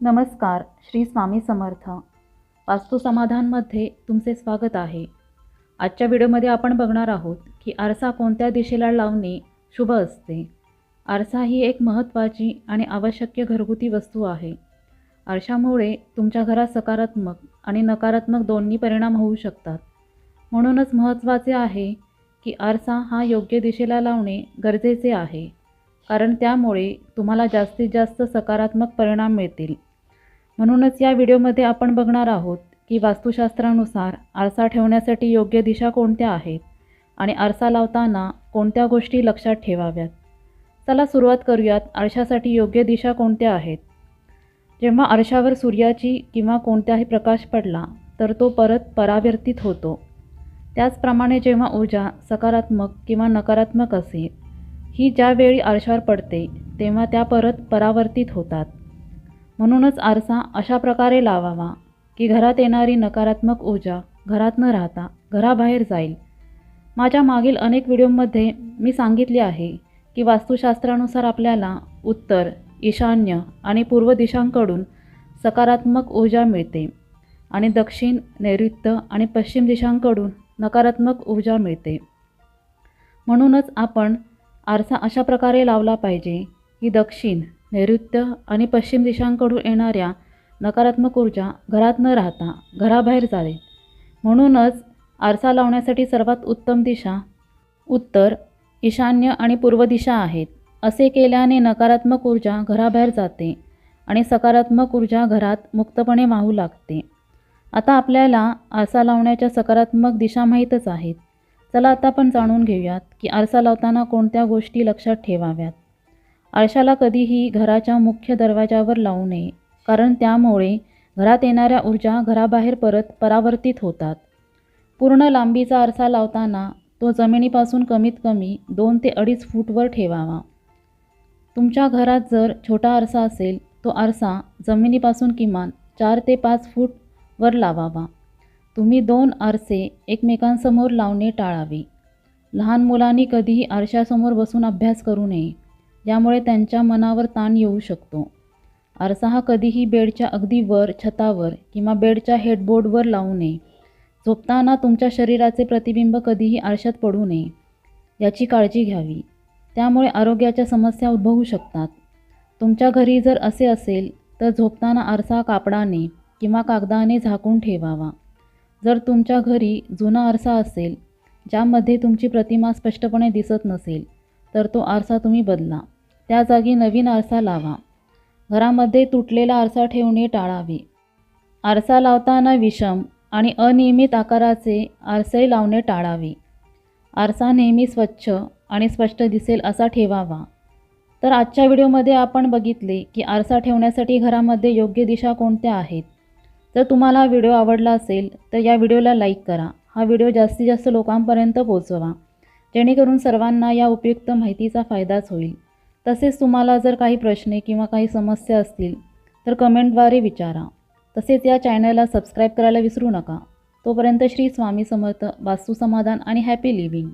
नमस्कार श्री स्वामी समर्थ. वास्तू समाधानमध्ये तुमचे स्वागत आहे. आजच्या व्हिडिओमध्ये आपण बघणार आहोत की आरसा कोणत्या दिशेला लावणे शुभ असते. आरसा ही एक महत्त्वाची आणि आवश्यक घरगुती वस्तू आहे. आरशामुळे तुमच्या घरात सकारात्मक आणि नकारात्मक दोन्ही परिणाम होऊ शकतात. म्हणूनच महत्त्वाचे आहे की आरसा हा योग्य दिशेला लावणे गरजेचे आहे. कारण त्यामुळे तुम्हाला जास्तीत जास्त सकारात्मक परिणाम मिळतील. म्हणूनच या व्हिडिओमध्ये आपण बघणार आहोत की वास्तुशास्त्रानुसार आरसा ठेवण्यासाठी योग्य दिशा कोणत्या आहेत आणि आरसा लावताना कोणत्या गोष्टी लक्षात ठेवाव्यात. चला सुरुवात करूयात आरशासाठी योग्य दिशा कोणत्या आहेत. जेव्हा आरशावर सूर्याची किंवा कोणत्याही प्रकाश पडला तर तो परत परावर्तित होतो. त्याचप्रमाणे जेव्हा ऊर्जा सकारात्मक किंवा नकारात्मक असेल ही ज्यावेळी आरशावर पडते तेव्हा त्या परत परावर्तित होतात. म्हणूनच आरसा अशा प्रकारे लावावा की घरात येणारी नकारात्मक ऊर्जा घरात न राहता घराबाहेर जाईल. माझ्या मागील अनेक व्हिडिओमध्ये मी सांगितले आहे की वास्तुशास्त्रानुसार आपल्याला उत्तर ईशान्य आणि पूर्व दिशांकडून सकारात्मक ऊर्जा मिळते आणि दक्षिण नैऋत्य आणि पश्चिम दिशांकडून नकारात्मक ऊर्जा मिळते. म्हणूनच आपण आरसा अशा प्रकारे लावला पाहिजे की दक्षिण नैऋत्य आणि पश्चिम दिशांकडून येणाऱ्या नकारात्मक ऊर्जा घरात न राहता घराबाहेर जावे. म्हणूनच आरसा लावण्यासाठी सर्वात उत्तम दिशा उत्तर ईशान्य आणि पूर्व दिशा आहेत. असे केल्याने नकारात्मक ऊर्जा घराबाहेर जाते आणि सकारात्मक ऊर्जा घरात मुक्तपणे वाहू लागते. आता आपल्याला आरसा लावण्याच्या सकारात्मक दिशा माहीतच आहेत. चला आता आपण जाणून घेऊयात की आरसा लावताना कोणत्या गोष्टी लक्षात ठेवाव्यात. आरशाला कधीही घराच्या मुख्य दरवाजावर लावू नये कारण त्यामुळे घरात येणाऱ्या ऊर्जा घराबाहेर परत परावर्तित होतात. पूर्ण लांबीचा आरसा लावताना तो जमिनीपासून कमीत कमी दोन ते अडीच फूटवर ठेवावा. तुमच्या घरात जर छोटा आरसा असेल तो आरसा जमिनीपासून किमान चार ते पाच फूट वर लावावा. तुम्ही दोन आरसे एकमेकांसमोर लावणे टाळावे. लहान मुलांनी कधीही आरशासमोर बसून अभ्यास करू नये. यामुळे त्यांच्या मनावर ताण येऊ शकतो. आरसा हा कधीही बेडच्या अगदी वर छतावर किंवा बेडच्या हेडबोर्डवर लावू नये. झोपताना तुमच्या शरीराचे प्रतिबिंब कधीही आरशात पडू नये. याची काळजी घ्यावी. त्यामुळे आरोग्याच्या समस्या उद्भवू शकतात. तुमच्या घरी जर असे असेल तर झोपताना आरसा कापडाने किंवा कागदाने झाकून ठेवावा. जर तुमच्या घरी जुना आरसा असेल ज्यामध्ये तुमची प्रतिमा स्पष्टपणे दिसत नसेल तर तो आरसा तुम्ही बदला. त्या जागी नवीन आरसा लावा. घरामध्ये तुटलेला आरसा ठेवणे टाळावे. आरसा लावताना विषम आणि अनियमित आकाराचे आरसे लावणे टाळावे. आरसा नेहमी स्वच्छ आणि स्पष्ट दिसेल असा ठेवावा. तर आजच्या व्हिडिओमध्ये आपण बघितले की आरसा ठेवण्यासाठी घरामध्ये योग्य दिशा कोणत्या आहेत? जर तुम्हाला हा व्हिडिओ आवडला असेल तर या व्हिडिओला लाईक करा. हा व्हिडिओ जास्तीत जास्त लोकांपर्यंत पोचवा जेणेकरून सर्वांना या उपयुक्त माहितीचा फायदाच होईल. तसेच तुम्हाला जर काही प्रश्न किंवा काही समस्या असतील तर कमेंटद्वारे विचारा. तसेच या चॅनलला सबस्क्राईब करायला विसरू नका. तोपर्यंत श्री स्वामी समर्थ वास्तू समाधान आणि हॅपी लिव्हिंग.